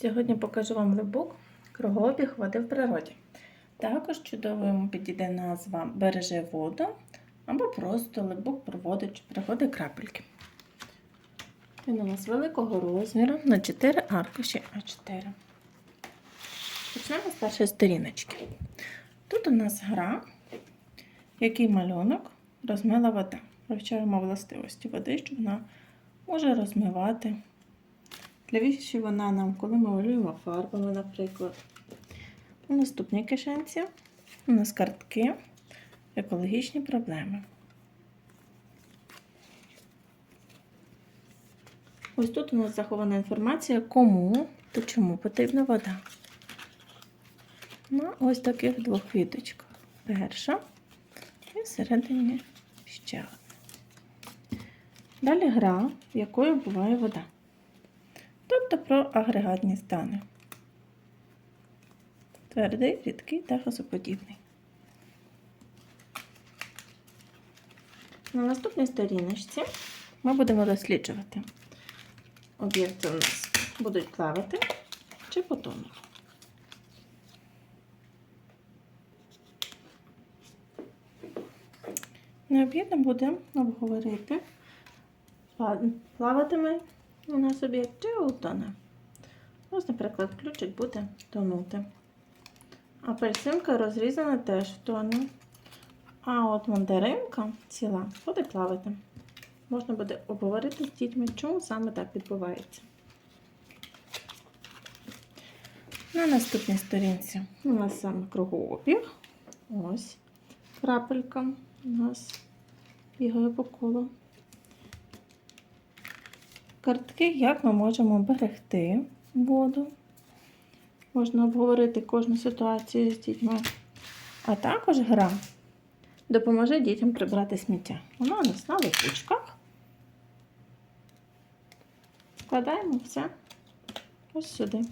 Сьогодні покажу вам либук кругообіг води в природі. Також чудово йому підійде назва береже воду або просто либук проводить чи крапельки. Він у нас великого розміру на 4 аркуші А4. Почнемо з першої сторіночки. Тут у нас гра, який малюнок розмила вода. Вивчаємо властивості води, що вона може розмивати. Навіщо вона нам, коли ми малюємо фарбами, наприклад. У наступній кишенці у нас картки, екологічні проблеми. Ось тут у нас захована інформація, кому та чому потрібна вода. На ось таких двох квіточках. Перша і всередині ще одна. Далі гра, якою буває вода. Тобто про агрегатні стани. Твердий, рідкий та газоподібний. На наступній сторіночці ми будемо досліджувати. Об'єкти у нас будуть плавати чи потонуть. Необхідно буде обговорити, плаватиме нас об'єкт чи утоне. Ось, наприклад, ключик буде тонути. Апельсинка розрізана теж втоне. А от мандаринка ціла буде плавати. Можна буде обговорити з дітьми, чому саме так відбувається. На наступній сторінці у нас саме кругообіг. Ось крапелька у нас бігає по колу. Картки, як ми можемо берегти воду. Можна обговорити кожну ситуацію з дітьми. А також гра допоможе дітям прибрати сміття. Вона у нас на липучках. Вкладаємо все ось сюди.